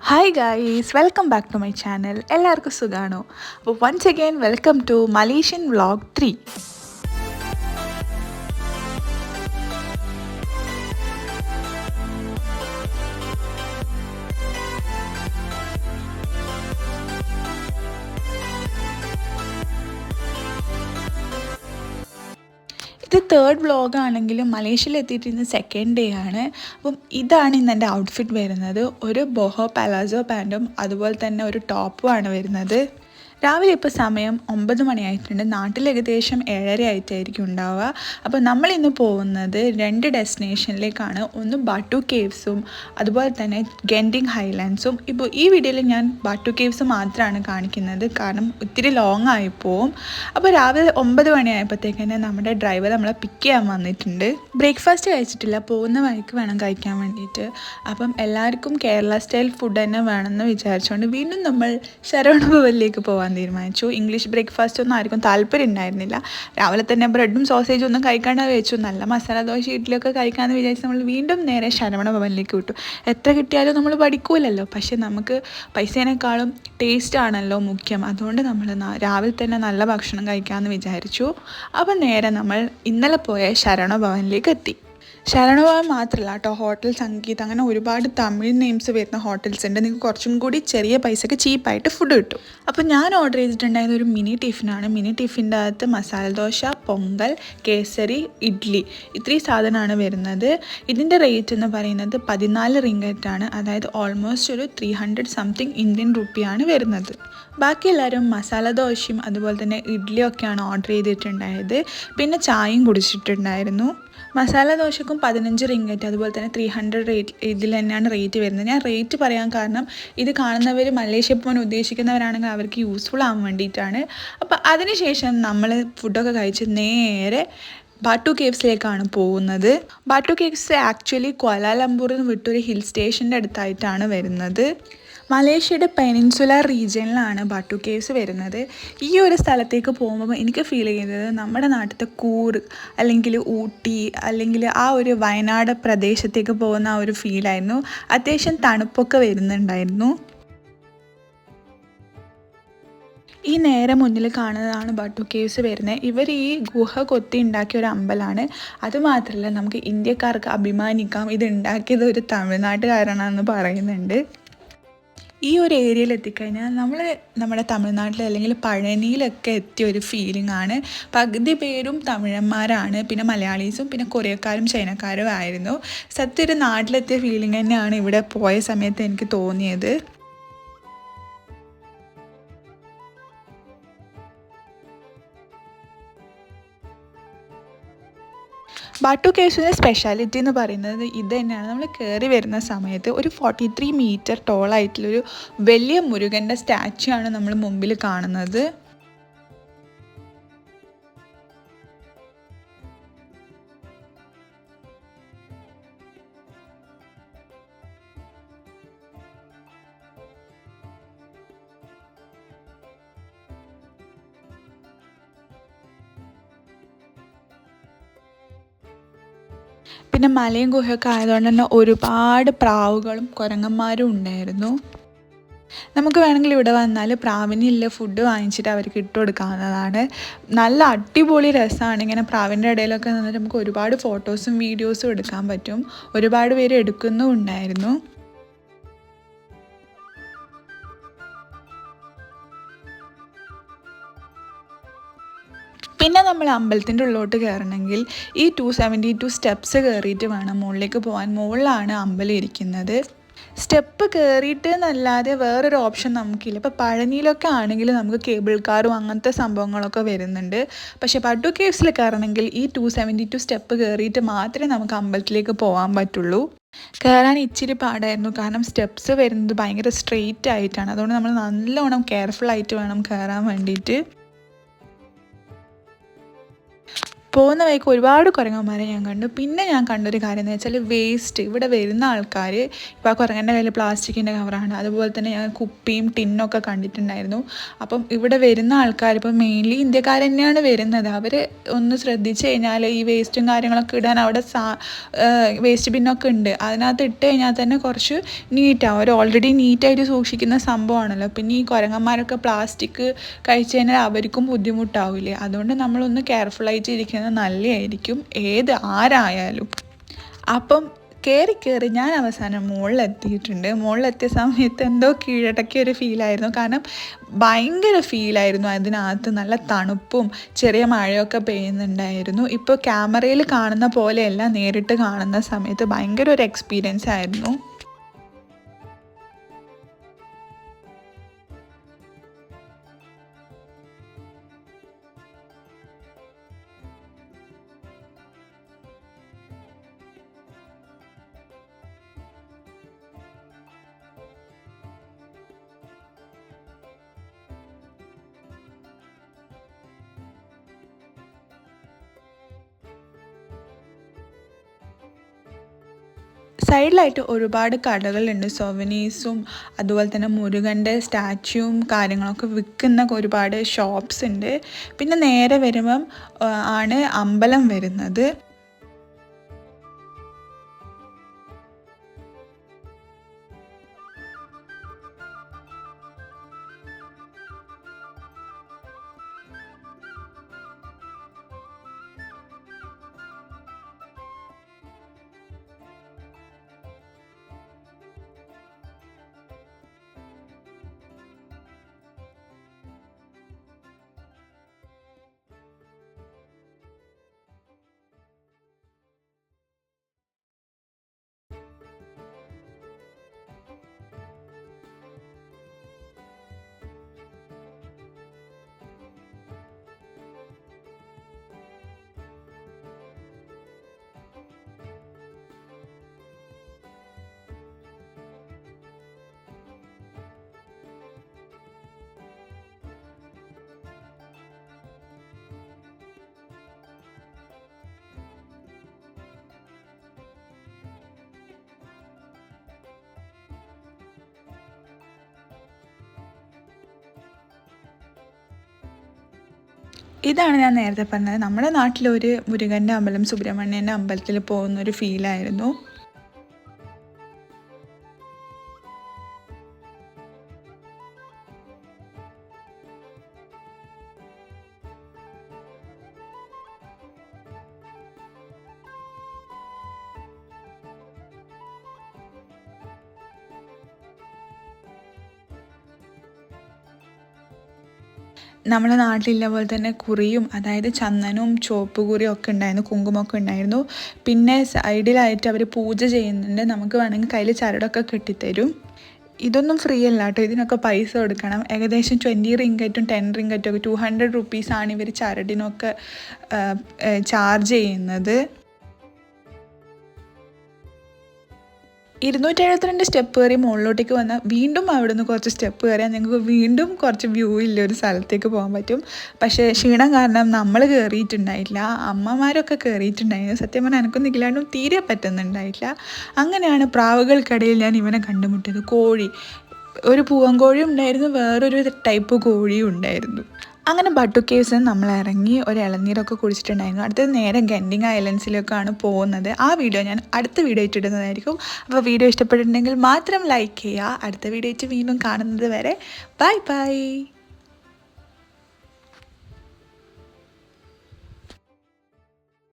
hi guys welcome back to my channel എല്ലാവർക്കും സുഖാണോ അപ്പോൾ once again welcome to Malaysian vlog three ഇത് third vlog ആണെങ്കിലും മലേഷ്യയിൽ എത്തിയിട്ട് ഇന്ന് സെക്കൻഡ് ഡേ ആണ്. അപ്പം ഇതാണ് ഇന്ന് എന്റെ ഔട്ട്ഫിറ്റ് വരുന്നത്. ഒരു ബൊഹോ പലാസോ പാന്റും അതുപോലെ തന്നെ ഒരു ടോപ്പുമാണ് വരുന്നത്. രാവിലെ ഇപ്പോൾ സമയം ഒമ്പത് മണിയായിട്ടുണ്ട്. നാട്ടിൽ ഏകദേശം ഏഴര ആയിട്ടായിരിക്കും ഉണ്ടാവുക. അപ്പോൾ നമ്മൾ ഇന്ന് പോകുന്നത് രണ്ട് ഡെസ്റ്റിനേഷനിലേക്കാണ്. ഒന്ന് ബാട്ടു കേവ്സും അതുപോലെ തന്നെ ഗെൻഡിങ് ഹൈലാൻഡ്സും. ഇപ്പോൾ ഈ വീഡിയോയിൽ ഞാൻ ബാട്ടു കേവ്സ് മാത്രമാണ് കാണിക്കുന്നത്. കാരണം ഒത്തിരി ലോങ് ആയി പോവും അപ്പോൾ രാവിലെ ഒമ്പത് മണിയായപ്പോഴത്തേക്ക് തന്നെ നമ്മുടെ ഡ്രൈവർ നമ്മളെ പിക്ക് ചെയ്യാൻ വന്നിട്ടുണ്ട്. ബ്രേക്ക്ഫാസ്റ്റ് കഴിച്ചിട്ടില്ല. പോകുന്ന വഴിക്ക് വേണം കഴിക്കാൻ വേണ്ടിയിട്ട്. അപ്പം എല്ലാവർക്കും കേരള സ്റ്റൈൽ ഫുഡ് തന്നെ വേണമെന്ന് വിചാരിച്ചുകൊണ്ട് വീണ്ടും നമ്മൾ ശരവണ ഭവനിലേക്ക് പോകാൻ തീരുമാനിച്ചു. ഇംഗ്ലീഷ് ബ്രേക്ക്ഫാസ്റ്റ് ഒന്നും ആർക്കും താല്പര്യം ഉണ്ടായിരുന്നില്ല. രാവിലെ തന്നെ ബ്രെഡും സോസേജും ഒന്നും കഴിക്കാണ്ട് വെച്ചു. നല്ല മസാല ദോശ ഇഡ്ഡലിയൊക്കെ കഴിക്കാമെന്ന് വിചാരിച്ച് നമ്മൾ വീണ്ടും നേരെ ശരവണ ഭവനിലേക്ക് വിട്ടു. എത്ര കിട്ടിയാലും നമ്മൾ പഠിക്കൂലല്ലോ. പക്ഷേ നമുക്ക് പൈസേനേക്കാളും ടേസ്റ്റ് ആണല്ലോ മുഖ്യം. അതുകൊണ്ട് നമ്മൾ രാവിലെ തന്നെ നല്ല ഭക്ഷണം കഴിക്കാമെന്ന് വിചാരിച്ചു. അപ്പം നേരെ നമ്മൾ ഇന്നലെ പോയ ശരണ ഭവനിലേക്ക് എത്തി. ശരണഭവൻ മാത്രമല്ല കേട്ടോ ഹോട്ടൽ സംഗീത് അങ്ങനെ ഒരുപാട് തമിഴ് നെയിംസ് വരുന്ന ഹോട്ടൽസ് ഉണ്ട്. നിങ്ങൾക്ക് കുറച്ചും കൂടി ചെറിയ പൈസക്ക് ചീപ്പായിട്ട് ഫുഡ് കിട്ടും. അപ്പോൾ ഞാൻ ഓർഡർ ചെയ്തിട്ടുണ്ടായത് ഒരു മിനി ടിഫിനാണ് മിനി ടിഫിന്റെ അകത്ത് മസാല ദോശ പൊങ്കൽ കേസരി ഇഡ്ഡലി ഇത്രയും സാധനമാണ് വരുന്നത്. ഇതിന്റെ റേറ്റ് എന്ന് പറയുന്നത് പതിനാല് റിംഗറ്റാണ് അതായത് ഓൾമോസ്റ്റ് ഒരു ത്രീ ഹൺഡ്രഡ് സംതിങ് ഇന്ത്യൻ റുപ്പിയാണ് വരുന്നത്. ബാക്കി എല്ലാവരും മസാല ദോശയും അതുപോലെ തന്നെ ഇഡ്ഡലിയും ഒക്കെയാണ് ഓർഡർ ചെയ്തിട്ടുണ്ടായത്. പിന്നെ ചായയും കുടിച്ചിട്ടുണ്ടായിരുന്നു. മസാല ദോശക്കും പതിനഞ്ച് റിംഗറ്റ് അതുപോലെ തന്നെ ത്രീ ഹൺഡ്രഡ് റേറ്റ് ഇതിൽ തന്നെയാണ് റേറ്റ് വരുന്നത്. ഞാൻ റേറ്റ് പറയാൻ കാരണം ഇത് കാണുന്നവർ മലേഷ്യ പോകാൻ ഉദ്ദേശിക്കുന്നവരാണെങ്കിൽ അവർക്ക് യൂസ്ഫുൾ ആവാൻ വേണ്ടിയിട്ടാണ്. അപ്പോൾ അതിനുശേഷം നമ്മൾ ഫുഡൊക്കെ കഴിച്ച് നേരെ ബാട്ടു കേവ്സിലേക്കാണ് പോകുന്നത്. ബാട്ടു കേവ്സ് ആക്ച്വലി ക്വാലാലംപൂരിൽ നിന്ന് വിട്ടൊരു ഹിൽ സ്റ്റേഷന്റെ അടുത്തായിട്ടാണ് വരുന്നത്. മലേഷ്യയുടെ പെനിൻസുലാർ റീജിയനിലാണ് ബാട്ടു കേവ്സ് വരുന്നത്. ഈ ഒരു സ്ഥലത്തേക്ക് പോകുമ്പോൾ എനിക്ക് ഫീൽ ചെയ്യുന്നത് നമ്മുടെ നാട്ടിലത്തെ കൂർഗ് അല്ലെങ്കിൽ ഊട്ടി അല്ലെങ്കിൽ ആ ഒരു വയനാട് പ്രദേശത്തേക്ക് പോകുന്ന ആ ഒരു ഫീലായിരുന്നു അത്യാവശ്യം തണുപ്പൊക്കെ വരുന്നുണ്ടായിരുന്നു. ഈ നേരെ മുന്നിൽ കാണുന്നതാണ് ബട്ടു കേവ്സ് വരുന്നത്. ഇവർ ഈ ഗുഹ കൊത്തി ഉണ്ടാക്കിയ ഒരു അമ്പലമാണ്. അതുമാത്രമല്ല നമുക്ക് ഇന്ത്യക്കാർക്ക് അഭിമാനിക്കാം. ഇത് ഉണ്ടാക്കിയത് ഒരു തമിഴ്നാട്ടുകാരനാണെന്ന് പറയുന്നുണ്ട്. ഈ ഒരു ഏരിയയിൽ എത്തിക്കഴിഞ്ഞാൽ നമ്മൾ നമ്മുടെ തമിഴ്നാട്ടിൽ അല്ലെങ്കിൽ പഴനിയിലൊക്കെ എത്തിയ ഒരു ഫീലിംഗ് ആണ്. പകുതി പേരും തമിഴന്മാരാണ്. പിന്നെ മലയാളീസും പിന്നെ കൊറിയക്കാരും ചൈനക്കാരും ആയിരുന്നു. സത്യം ഒരു നാട്ടിലെത്തിയ ഫീലിംഗ് തന്നെയാണ് ഇവിടെ പോയ സമയത്ത് എനിക്ക് തോന്നിയത്. ബാട്ടു കേവ്സിന്റെ സ്പെഷ്യാലിറ്റി എന്ന് പറയുന്നത് ഇത് തന്നെയാണ്. നമ്മൾ കയറി വരുന്ന സമയത്ത് ഒരു ഫോർട്ടി ത്രീ മീറ്റർ ടോളായിട്ടുള്ളൊരു വലിയ മുരുകന്റെ സ്റ്റാച്ചു ആണ് നമ്മൾ മുമ്പിൽ കാണുന്നത്. പിന്നെ മലയും ഗുഹയൊക്കെ ആയതുകൊണ്ട് തന്നെ ഒരുപാട് പ്രാവുകളും കുരങ്ങന്മാരും ഉണ്ടായിരുന്നു. നമുക്ക് വേണമെങ്കിൽ ഇവിടെ വന്നാൽ പ്രാവിനുള്ള ഫുഡ് വാങ്ങിച്ചിട്ട് അവർക്ക് ഇട്ട് കൊടുക്കാവുന്നതാണ്. നല്ല അടിപൊളി രസമാണ് ഇങ്ങനെ പ്രാവിന്റെ ഇടയിലൊക്കെ നിന്നിട്ട് നമുക്ക് ഒരുപാട് ഫോട്ടോസും വീഡിയോസും എടുക്കാൻ പറ്റും. ഒരുപാട് പേര് എടുക്കുന്നും ഉണ്ടായിരുന്നു. പിന്നെ നമ്മൾ അമ്പലത്തിന്റെ ഉള്ളിലോട്ട് കയറണമെങ്കിൽ ഈ ടു സെവന്റി ടു സ്റ്റെപ്സ് കയറിയിട്ട് വേണം മുകളിലേക്ക് പോകാൻ. മുകളിലാണ് അമ്പലം ഇരിക്കുന്നത്. സ്റ്റെപ്പ് കയറിയിട്ട് എന്നല്ലാതെ വേറൊരു ഓപ്ഷൻ നമുക്കില്ല. ഇപ്പോൾ പഴനിയിലൊക്കെ ആണെങ്കിൽ നമുക്ക് കേബിൾ കാറും അങ്ങനത്തെ സംഭവങ്ങളൊക്കെ വരുന്നുണ്ട്. പക്ഷേ പട്ടു കേവ്സിൽ കയറണമെങ്കിൽ ഈ ടു സെവന്റി ടു സ്റ്റെപ്പ് കയറിയിട്ട് മാത്രമേ നമുക്ക് അമ്പലത്തിലേക്ക് പോകാൻ പറ്റുള്ളൂ. കയറാൻ ഇച്ചിരി പാടായിരുന്നു. കാരണം സ്റ്റെപ്സ് വരുന്നത് ഭയങ്കര സ്ട്രെയിറ്റ് ആയിട്ടാണ്. അതുകൊണ്ട് നമ്മൾ നല്ലോണം കെയർഫുൾ ആയിട്ട് വേണം കയറാൻ വേണ്ടിയിട്ട്. പോകുന്ന വഴിക്ക് ഒരുപാട് കുരങ്ങന്മാരെ ഞാൻ കണ്ടു. പിന്നെ ഞാൻ കണ്ടൊരു കാര്യം എന്ന് വെച്ചാൽ വേസ്റ്റ് ഇവിടെ വരുന്ന ആൾക്കാർ ഇപ്പോൾ ആ കുരങ്ങന്റെ കയ്യിൽ പ്ലാസ്റ്റിക്കിന്റെ കവറാണ് അതുപോലെ തന്നെ ഞാൻ കുപ്പിയും ടിന്നൊക്കെ കണ്ടിട്ടുണ്ടായിരുന്നു. അപ്പം ഇവിടെ വരുന്ന ആൾക്കാർ ഇപ്പം മെയിൻലി ഇന്ത്യക്കാർ തന്നെയാണ് വരുന്നത്. അവർ ഒന്ന് ശ്രദ്ധിച്ച് കഴിഞ്ഞാൽ ഈ വേസ്റ്റും കാര്യങ്ങളൊക്കെ ഇടാൻ അവിടെ സാ വേസ്റ്റ് ബിന്നൊക്കെ ഉണ്ട്. അതിനകത്ത് ഇട്ട് കഴിഞ്ഞാൽ തന്നെ കുറച്ച് നീറ്റാവും അവർ ഓൾറെഡി നീറ്റായിട്ട് സൂക്ഷിക്കുന്ന സംഭവമാണല്ലോ. പിന്നെ ഈ കുരങ്ങന്മാരൊക്കെ പ്ലാസ്റ്റിക് കഴിച്ചു കഴിഞ്ഞാൽ അവർക്കും ബുദ്ധിമുട്ടാവില്ലേ അതുകൊണ്ട് നമ്മളൊന്ന് ആയിട്ട് ഇരിക്കുന്നത് നല്ലതായിരിക്കും ഏത് ആരായാലും. അപ്പം കയറി കയറി ഞാൻ അവസാനം മുകളിലെത്തിയിട്ടുണ്ട് മുകളിലെത്തിയ സമയത്ത് എന്തോ കീഴടക്കിയ ഒരു ഫീലായിരുന്നു. കാരണം ഭയങ്കര ഫീലായിരുന്നു. അതിനകത്ത് നല്ല തണുപ്പും ചെറിയ മഴയൊക്കെ പെയ്യുന്നുണ്ടായിരുന്നു. ഇപ്പോൾ ക്യാമറയിൽ കാണുന്ന പോലെയല്ല നേരിട്ട് കാണുന്ന സമയത്ത്. ഭയങ്കര ഒരു എക്സ്പീരിയൻസ് ആയിരുന്നു സൈഡിലായിട്ട് ഒരുപാട് കടകളുണ്ട്. സൊവനീസും അതുപോലെ തന്നെ മുരുകന്റെ സ്റ്റാച്യൂവും കാര്യങ്ങളൊക്കെ വിൽക്കുന്ന ഒരുപാട് ഷോപ്സ് ഉണ്ട്. പിന്നെ നേരെ വരുമ്പം ആണ് അമ്പലം വരുന്നത്. ഇതാണ് ഞാൻ നേരത്തെ പറഞ്ഞത്. നമ്മുടെ നാട്ടിലൊരു മുരുകന്റെ അമ്പലം സുബ്രഹ്മണ്യന്റെ അമ്പലത്തിൽ പോകുന്നൊരു ഫീലായിരുന്നു നമ്മുടെ നാട്ടിലുള്ള പോലെ തന്നെ കുറിയും അതായത് ചന്ദനവും ചുവപ്പ് കുറിയും ഒക്കെ ഉണ്ടായിരുന്നു കുങ്കുമൊക്കെ ഉണ്ടായിരുന്നു. പിന്നെ സൈഡിലായിട്ട് അവർ പൂജ ചെയ്യുന്നുണ്ട്. നമുക്ക് വേണമെങ്കിൽ കയ്യിൽ ചരടൊക്കെ കെട്ടിത്തരും. ഇതൊന്നും ഫ്രീ അല്ല കേട്ടോ. ഇതിനൊക്കെ പൈസ കൊടുക്കണം. ഏകദേശം ട്വന്റി റിങ്കറ്റും ടെൻ റിങ്കറ്റും ഒക്കെ ടു ഹൺഡ്രഡ് റുപ്പീസാണ് ഇവർ ചരടിനൊക്കെ ചാർജ് ചെയ്യുന്നത്. ഇരുന്നൂറ്റി എഴുപത്തിരണ്ട് സ്റ്റെപ്പ് കയറി മുകളിലോട്ടേക്ക് വന്നാൽ വീണ്ടും അവിടെ നിന്ന് കുറച്ച് സ്റ്റെപ്പ് കയറിയാൽ ഞങ്ങൾക്ക് വീണ്ടും കുറച്ച് വ്യൂ ഇല്ല ഒരു സ്ഥലത്തേക്ക് പോകാൻ പറ്റും. പക്ഷേ ക്ഷീണം കാരണം നമ്മൾ കയറിയിട്ടുണ്ടായില്ല. അമ്മമാരൊക്കെ കയറിയിട്ടുണ്ടായിരുന്നു. സത്യം പറഞ്ഞാൽ എനിക്കൊന്നും ഇല്ലാണ്ടും തീരെ പറ്റുന്നുണ്ടായില്ല. അങ്ങനെയാണ് പ്രാവുകൾക്കിടയിൽ ഞാൻ ഇവനെ കണ്ടുമുട്ടിയത്. കോഴി. ഒരു പൂവൻ കോഴിയും ഉണ്ടായിരുന്നു വേറൊരു ടൈപ്പ് കോഴിയും ഉണ്ടായിരുന്നു അങ്ങനെ ബട്ടു കേവ്സിൽ നമ്മൾ ഇറങ്ങി ഒരു ഇളനീരൊക്കെ കുടിച്ചിട്ടുണ്ടായിരുന്നു. അടുത്തത് നേരെ ഗെൻഡിങ് ഐലൻഡ്സിലേക്കാണ് പോകുന്നത്. ആ വീഡിയോ ഞാൻ അടുത്ത വീഡിയോ ഇട്ടിടുന്നതായിരിക്കും. അപ്പോൾ വീഡിയോ ഇഷ്ടപ്പെട്ടിട്ടുണ്ടെങ്കിൽ മാത്രം ലൈക്ക് ചെയ്യുക. അടുത്ത വീഡിയോ ഇട്ട് വീണ്ടും കാണുന്നത് വരെ. Bye bye